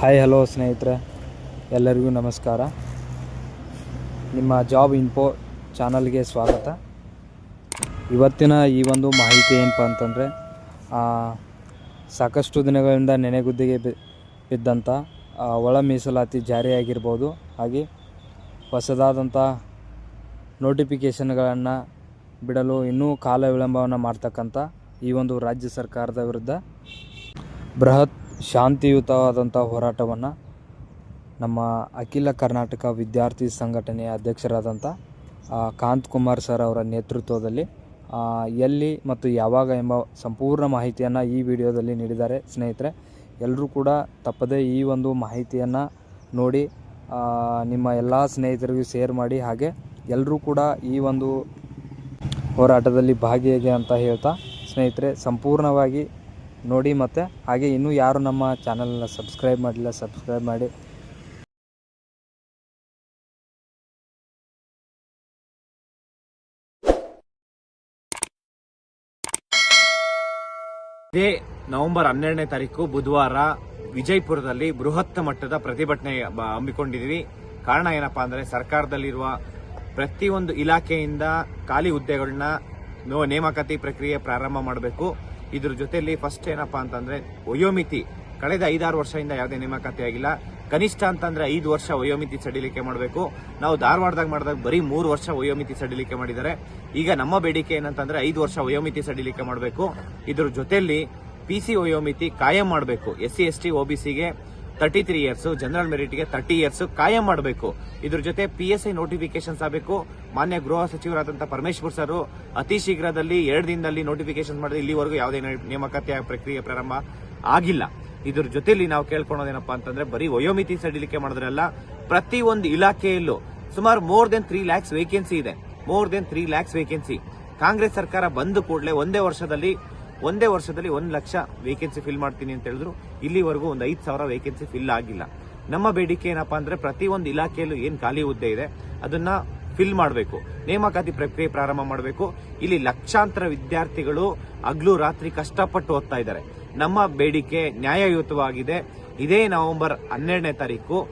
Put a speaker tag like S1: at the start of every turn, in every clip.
S1: Hi hello ಸ್ನೇಹಿತರೆ. ಎಲ್ಲರಿಗೂ ನಮಸ್ಕಾರ. ನಿಮ್ಮ ಜಾಬ್ ಇನ್ಫೋ ಚಾನಲ್ಗೆ ಸ್ವಾಗತ. ಇವತ್ತಿನ ಈ ಒಂದು ಮಾಹಿತಿ ಏನಪ್ಪ ಅಂತಂದರೆ ಸಾಕಷ್ಟು ದಿನಗಳಿಂದ ನೆನೆಗುದ್ದಿಗೆ ಬಿದ್ದಂಥ ಒಳ ಮೀಸಲಾತಿ ಜಾರಿಯಾಗಿರ್ಬೋದು. ಹಾಗೆ ಹೊಸದಾದಂಥ ನೋಟಿಫಿಕೇಷನ್ಗಳನ್ನು ಬಿಡಲು ಇನ್ನೂ ಕಾಲ ವಿಳಂಬವನ್ನು ಮಾಡ್ತಕ್ಕಂಥ ಈ ಒಂದು ರಾಜ್ಯ ಸರ್ಕಾರದ ವಿರುದ್ಧ ಬೃಹತ್ ಶಾಂತಿಯುತವಾದಂಥ ಹೋರಾಟವನ್ನು ನಮ್ಮ ಅಖಿಲ ಕರ್ನಾಟಕ ವಿದ್ಯಾರ್ಥಿ ಸಂಘಟನೆಯ ಅಧ್ಯಕ್ಷರಾದಂಥ ಕಾಂತ್ ಕುಮಾರ್ ಸರ್ ಅವರ ನೇತೃತ್ವದಲ್ಲಿ ಎಲ್ಲಿ ಮತ್ತು ಯಾವಾಗ ಎಂಬ ಸಂಪೂರ್ಣ ಮಾಹಿತಿಯನ್ನು ಈ ವಿಡಿಯೋದಲ್ಲಿ ನೀಡಿದ್ದಾರೆ. ಸ್ನೇಹಿತರೆ ಎಲ್ಲರೂ ಕೂಡ ತಪ್ಪದೇ ಈ ಒಂದು ಮಾಹಿತಿಯನ್ನು ನೋಡಿ ನಿಮ್ಮ ಎಲ್ಲ ಸ್ನೇಹಿತರಿಗೂ ಶೇರ್ ಮಾಡಿ, ಹಾಗೆ ಎಲ್ಲರೂ ಕೂಡ ಈ ಒಂದು ಹೋರಾಟದಲ್ಲಿ ಭಾಗಿಯಾಗಿ ಅಂತ ಹೇಳ್ತಾ, ಸ್ನೇಹಿತರೆ, ಸಂಪೂರ್ಣವಾಗಿ ನೋಡಿ ಮತ್ತು. ಹಾಗೆ ಇನ್ನೂ ಯಾರು ನಮ್ಮ ಚಾನಲ್ನ ಸಬ್ಸ್ಕ್ರೈಬ್ ಮಾಡಿಲ್ಲ, ಸಬ್ಸ್ಕ್ರೈಬ್ ಮಾಡಿ.
S2: ಇದೇ ನವೆಂಬರ್ ಹನ್ನೆರಡನೇ ತಾರೀಕು ಬುಧವಾರ ವಿಜಯಪುರದಲ್ಲಿ ಬೃಹತ್ ಮಟ್ಟದ ಪ್ರತಿಭಟನೆ ಹಮ್ಮಿಕೊಂಡಿದ್ದೀವಿ. ಕಾರಣ ಏನಪ್ಪಾ ಅಂದ್ರೆ ಸರ್ಕಾರದಲ್ಲಿರುವ ಪ್ರತಿಯೊಂದು ಇಲಾಖೆಯಿಂದ ಖಾಲಿ ಹುದ್ದೆಗಳನ್ನ ನೇಮಕಾತಿ ಪ್ರಕ್ರಿಯೆ ಪ್ರಾರಂಭ ಮಾಡಬೇಕು. ಇದ್ರ ಜೊತೆಯಲ್ಲಿ ಫಸ್ಟ್ ಏನಪ್ಪಾ ಅಂತಂದ್ರೆ ವಯೋಮಿತಿ. ಕಳೆದ ಐದಾರು ವರ್ಷದಿಂದ ಯಾವುದೇ ನೇಮಕಾತಿ ಆಗಿಲ್ಲ ಕನಿಷ್ಠ ಅಂತಂದ್ರೆ ಐದು ವರ್ಷ ವಯೋಮಿತಿ ಸಡಿಲಿಕೆ ಮಾಡಬೇಕು. ನಾವು ಧಾರವಾಡದಾಗ ಮಾಡಿದಾಗ ಬರೀ ಮೂರು ವರ್ಷ ವಯೋಮಿತಿ ಸಡಿಲಿಕೆ ಮಾಡಿದ್ದಾರೆ. ಈಗ ನಮ್ಮ ಬೇಡಿಕೆ ಏನಂತಂದ್ರೆ ಐದು ವರ್ಷ ವಯೋಮಿತಿ ಸಡಿಲಿಕೆ ಮಾಡಬೇಕು. ಇದ್ರ ಜೊತೆಯಲ್ಲಿ ಪಿ ಸಿ ವಯೋಮಿತಿ ಕಾಯಂ ಮಾಡಬೇಕು. ಎಸ್ ಸಿ ಎಸ್ ಟಿ ಒಬಿಸಿಗೆ ತರ್ಟಿ ತ್ರೀ ಇಯರ್ಸ್ ಜನರಲ್ ಮೆರಿಟ್ಗೆ ತರ್ಟಿ ಇಯರ್ಸ್ ಕಾಯಂ ಮಾಡಬೇಕು. ಇದ್ರ ಜೊತೆ ಪಿ ಎಸ್ ಐ ನೋಟಿಫಿಕೇಶನ್ಸ್ ಆಗಬೇಕು. ಮಾನ್ಯ ಗೃಹ ಸಚಿವರಾದಂತಹ ಪರಮೇಶ್ವರ್ ಸರ್ ಅತಿ ಶೀಘ್ರದಲ್ಲಿ ಎರಡು ದಿನದಲ್ಲಿ ನೋಟಿಫಿಕೇಶನ್ ಮಾಡಿದ್ರೆ ಇಲ್ಲಿವರೆಗೂ ಯಾವುದೇ ನೇಮಕಾತಿ ಪ್ರಕ್ರಿಯೆ ಪ್ರಾರಂಭ ಆಗಿಲ್ಲ. ಇದ್ರ ಜೊತೆಲಿ ನಾವು ಕೇಳ್ಕೊಳೋದೇನಪ್ಪ ಅಂತಂದ್ರೆ ಬರೀ ವಯೋಮಿತಿ ಸಡಿಲಿಕೆ ಮಾಡಿದ್ರಲ್ಲ ಪ್ರತಿ ಒಂದು ಇಲಾಖೆಯಲ್ಲೂ ಸುಮಾರು more than three lakhs vacancy ಇದೆ. More than three lakhs vacancy Congress ಸರ್ಕಾರ ಬಂದ ಕೂಡಲೇ ಒಂದೇ ವರ್ಷದಲ್ಲಿ ಒಂದೇ ವರ್ಷದಲ್ಲಿ ಒಂದು ಲಕ್ಷ ವೇಕೆನ್ಸಿ ಫಿಲ್ ಮಾಡ್ತೀನಿ ಅಂತ ಹೇಳಿದ್ರು. ಇಲ್ಲಿವರೆಗೂ ಒಂದು ಐದು ಸಾವಿರ ವೇಕೆನ್ಸಿ ಫಿಲ್ ಆಗಿಲ್ಲ. ನಮ್ಮ ಬೇಡಿಕೆ ಏನಪ್ಪಾ ಅಂದ್ರೆ ಪ್ರತಿ ಒಂದು ಇಲಾಖೆಯಲ್ಲೂ ಏನು ಖಾಲಿ ಹುದ್ದೆ ಇದೆ, ಅದನ್ನ ಫಿಲ್ ಮಾಡಬೇಕು. ನೇಮಕಾತಿ ಪ್ರಕ್ರಿಯೆ ಪ್ರಾರಂಭ ಮಾಡಬೇಕು. ಇಲ್ಲಿ ಲಕ್ಷಾಂತರ ವಿದ್ಯಾರ್ಥಿಗಳು ಹಗ್ಲು ರಾತ್ರಿ ಕಷ್ಟಪಟ್ಟು ಓದ್ತಾ ಇದ್ದಾರೆ. ನಮ್ಮ ಬೇಡಿಕೆ ನ್ಯಾಯಯುತವಾಗಿದೆ. ಇದೇ ನವೆಂಬರ್ ಹನ್ನೆರಡನೇ ತಾರೀಕು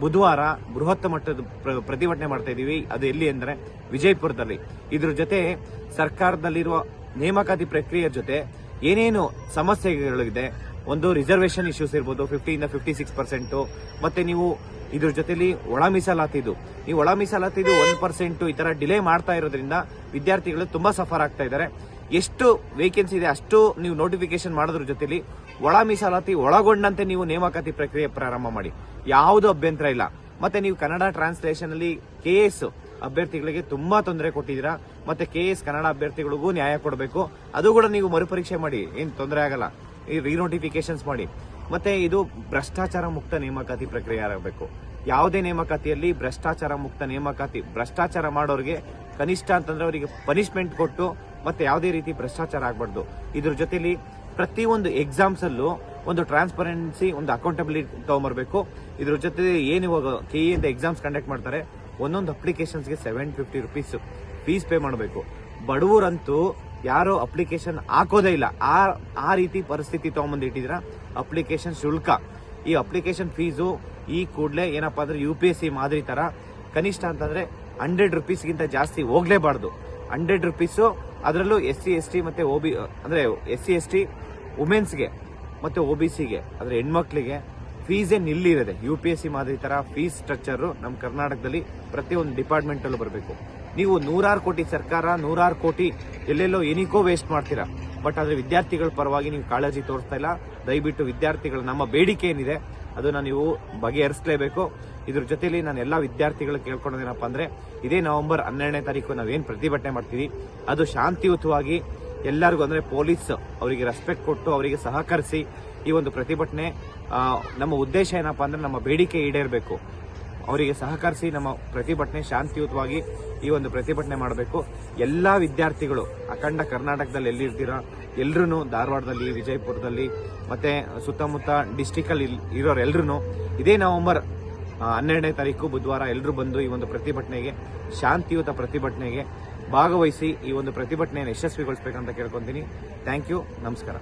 S2: ಬುಧವಾರ ಬೃಹತ್ ಮಟ್ಟದ ಪ್ರ- ಪ್ರತಿಭಟನೆ ಮಾಡ್ತಾ ಇದೀವಿ. ಅದು ಎಲ್ಲಿ ಅಂದ್ರೆ ವಿಜಯಪುರದಲ್ಲಿ. ಇದ್ರ ಜೊತೆ ಸರ್ಕಾರದಲ್ಲಿರುವ ನೇಮಕಾತಿ ಪ್ರಕ್ರಿಯೆ ಜೊತೆ ಏನೇನು ಸಮಸ್ಯೆಗಳಿದೆ, ಒಂದು ರಿಸರ್ವೇಶನ್ ಇಶ್ಯೂಸ್ ಇರ್ಬೋದು ಫಿಫ್ಟಿಯಿಂದ ಫಿಫ್ಟಿ ಸಿಕ್ಸ್ ಪರ್ಸೆಂಟ್ ಮತ್ತೆ ನೀವು ಇದ್ರ ಜೊತೆಲಿ ಒಳ ಮೀಸಲಾತಿದು. ಈ ಒಳ ಮೀಸಲಾತಿದು ಒನ್ ಪರ್ಸೆಂಟ್ ಈ ತರ ಡಿಲೇ ಮಾಡ್ತಾ ಇರೋದ್ರಿಂದ ವಿದ್ಯಾರ್ಥಿಗಳು ತುಂಬಾ ಸಫರ್ ಆಗ್ತಾ ಇದ್ದಾರೆ. ಎಷ್ಟು ವೇಕೆನ್ಸಿ ಇದೆ, ಅಷ್ಟು ನೀವು ನೋಟಿಫಿಕೇಶನ್ ಮಾಡೋದ್ರ ಜೊತೆಲಿ ಒಳ ಮೀಸಲಾತಿ ಒಳಗೊಂಡಂತೆ ನೀವು ನೇಮಕಾತಿ ಪ್ರಕ್ರಿಯೆ ಪ್ರಾರಂಭ ಮಾಡಿ. ಯಾವುದು ಅಭ್ಯಂತರ ಇಲ್ಲ. ಮತ್ತೆ ನೀವು ಕನ್ನಡ ಟ್ರಾನ್ಸ್ಲೇಷನ್ ಅಲ್ಲಿ ಕೆ ಎಸ್ ಅಭ್ಯರ್ಥಿಗಳಿಗೆ ತುಂಬಾ ತೊಂದರೆ ಕೊಟ್ಟಿದ್ದೀರಾ? ಮತ್ತೆ ಕೆ ಎಸ್ ಕನ್ನಡ ಅಭ್ಯರ್ಥಿಗಳಿಗೂ ನ್ಯಾಯ ಕೊಡಬೇಕು. ಅದು ಕೂಡ ನೀವು ಮರುಪರೀಕ್ಷೆ ಮಾಡಿ. ಏನ್ ತೊಂದರೆ ಆಗಲ್ಲ. ಈ ರೀನೋಟಿಫಿಕೇಶನ್ಸ್ ಮಾಡಿ. ಮತ್ತೆ ಇದು ಭ್ರಷ್ಟಾಚಾರ ಮುಕ್ತ ನೇಮಕಾತಿ ಪ್ರಕ್ರಿಯೆ ಆಗಬೇಕು. ಯಾವುದೇ ನೇಮಕಾತಿಯಲ್ಲಿ ಭ್ರಷ್ಟಾಚಾರ ಮುಕ್ತ ನೇಮಕಾತಿ, ಭ್ರಷ್ಟಾಚಾರ ಮಾಡೋರಿಗೆ ಕನಿಷ್ಠ ಅಂತಂದ್ರೆ ಅವರಿಗೆ ಪನಿಷ್ಮೆಂಟ್ ಕೊಟ್ಟು ಮತ್ತೆ ಯಾವುದೇ ರೀತಿ ಭ್ರಷ್ಟಾಚಾರ ಆಗಬಾರ್ದು. ಇದ್ರ ಜೊತೆಲಿ ಪ್ರತಿಯೊಂದು ಎಕ್ಸಾಮ್ಸ್ ಅಲ್ಲೂ ಒಂದು ಟ್ರಾನ್ಸ್ಪರೆನ್ಸಿ ಒಂದು ಅಕೌಂಟಬಿಲಿಟಿ ತಗೊಂಬರ್ಬೇಕು. ಇದ್ರ ಜೊತೆ ಏನು ಇವಾಗ ಕೆ ಇಂದ ಎಕ್ಸಾಮ್ಸ್ ಕಂಡಕ್ಟ್ ಮಾಡ್ತಾರೆ? ಒಂದೊಂದು ಅಪ್ಲಿಕೇಶನ್ಸ್ಗೆ seven fifty rupees fees pay ಮಾಡಬೇಕು. ಬಡವರಂತೂ ಯಾರು ಅಪ್ಲಿಕೇಶನ್ ಹಾಕೋದೇ ಇಲ್ಲ. ಆ ಆ ರೀತಿ ಪರಿಸ್ಥಿತಿ ತಗೊಂಬಂದು ಇಟ್ಟಿದ್ರ ಅಪ್ಲಿಕೇಶನ್ ಶುಲ್ಕ. ಈ ಅಪ್ಲಿಕೇಶನ್ ಫೀಸು ಈ ಕೂಡಲೇ ಏನಪ್ಪಾ ಅಂದ್ರೆ ಯು ಪಿ ಸಿ ಮಾದರಿ ತರ ಕನಿಷ್ಠ ಅಂತಂದ್ರೆ ಹಂಡ್ರೆಡ್ ರುಪೀಸ್ಗಿಂತ ಜಾಸ್ತಿ ಹೋಗ್ಲೇಬಾರ್ದು. ಹಂಡ್ರೆಡ್ ರುಪೀಸು ಅದರಲ್ಲೂ ಎಸ್ ಸಿ ಎಸ್ ಟಿ ಮತ್ತೆ ಒ ಬಿ ಅಂದ್ರೆ ಎಸ್ ಸಿ ಎಸ್ ಟಿ ವುಮೆನ್ಸ್ಗೆ ಮತ್ತೆ ಒ ಬಿ ಸಿಗೆ ಅಂದ್ರೆ ಹೆಣ್ಮಕ್ಳಿಗೆ ಫೀಸೇ ನಿಲ್ಲಿರದೆ ಯು ಪಿ ಎಸ್ ಸಿ ಮಾದರಿ ತರ ಫೀಸ್ ಸ್ಟ್ರಕ್ಚರ್ ನಮ್ಮ ಕರ್ನಾಟಕದಲ್ಲಿ ಪ್ರತಿಯೊಂದು ಡಿಪಾರ್ಟ್ಮೆಂಟ್ ಅಲ್ಲೂ ಬರಬೇಕು. ನೀವು ನೂರಾರು ಕೋಟಿ ಸರ್ಕಾರ, ನೂರಾರು ಕೋಟಿ ಎಲ್ಲೆಲ್ಲೋ ಏನಿಕೋ ವೇಸ್ಟ್ ಮಾಡ್ತೀರಾ. ಬಟ್ ಆದ್ರೆ ವಿದ್ಯಾರ್ಥಿಗಳ ಪರವಾಗಿ ನೀವು ಕಾಳಜಿ ತೋರಿಸ್ತಾ ಇಲ್ಲ. ದಯವಿಟ್ಟು ವಿದ್ಯಾರ್ಥಿಗಳು, ನಮ್ಮ ಬೇಡಿಕೆ ಏನಿದೆ, ಅದನ್ನ ನೀವು ಬಗೆಹರಿಸಲೇಬೇಕು. ಇದ್ರ ಜೊತೆಲಿ ನಾನು ಎಲ್ಲಾ ವಿದ್ಯಾರ್ಥಿಗಳು ಕೇಳ್ಕೊಳೋದೇನಪ್ಪ ಅಂದ್ರೆ, ಇದೇ ನವೆಂಬರ್ ಹನ್ನೆರಡನೇ ತಾರೀಕು ನಾವೇನು ಪ್ರತಿಭಟನೆ ಮಾಡ್ತೀವಿ, ಅದು ಶಾಂತಿಯುತವಾಗಿ ಎಲ್ಲರಿಗೂ ಅಂದ್ರೆ ಪೊಲೀಸ್ ಅವರಿಗೆ ರೆಸ್ಪೆಕ್ಟ್ ಕೊಟ್ಟು ಅವರಿಗೆ ಸಹಕರಿಸಿ ಈ ಒಂದು ಪ್ರತಿಭಟನೆ ನಮ್ಮ ಉದ್ದೇಶ ಏನಪ್ಪಾ ಅಂದ್ರೆ ನಮ್ಮ ಬೇಡಿಕೆ ಈಡೇರಬೇಕು. ಅವರಿಗೆ ಸಹಕರಿಸಿ ನಮ್ಮ ಪ್ರತಿಭಟನೆ ಶಾಂತಿಯುತವಾಗಿ ಈ ಒಂದು ಪ್ರತಿಭಟನೆ ಮಾಡಬೇಕು. ಎಲ್ಲಾ ವಿದ್ಯಾರ್ಥಿಗಳು, ಅಖಂಡ ಕರ್ನಾಟಕದಲ್ಲಿ ಎಲ್ಲಿರ್ತೀರಾ ಎಲ್ಲರೂ ಧಾರವಾಡದಲ್ಲಿ, ವಿಜಯಪುರದಲ್ಲಿ, ಮತ್ತೆ ಸುತ್ತಮುತ್ತ ಡಿಸ್ಟಿಕಲ್ಲಿ ಅಲ್ಲಿ ಇರೋರು ಇದೇ ನವೆಂಬರ್ ಹನ್ನೆರಡನೇ ತಾರೀಕು, ಬುಧವಾರ ಎಲ್ಲರೂ ಬಂದು ಈ ಒಂದು ಪ್ರತಿಭಟನೆಗೆ, ಶಾಂತಿಯುತ ಪ್ರತಿಭಟನೆಗೆ ಭಾಗವಹಿಸಿ ಈ ಒಂದು ಪ್ರತಿಭಟನೆಯನ್ನು ಯಶಸ್ವಿಗೊಳಿಸಬೇಕಂತ ಕೇಳ್ಕೊಂತೀನಿ. ಥ್ಯಾಂಕ್ ಯು ನಮಸ್ಕಾರ.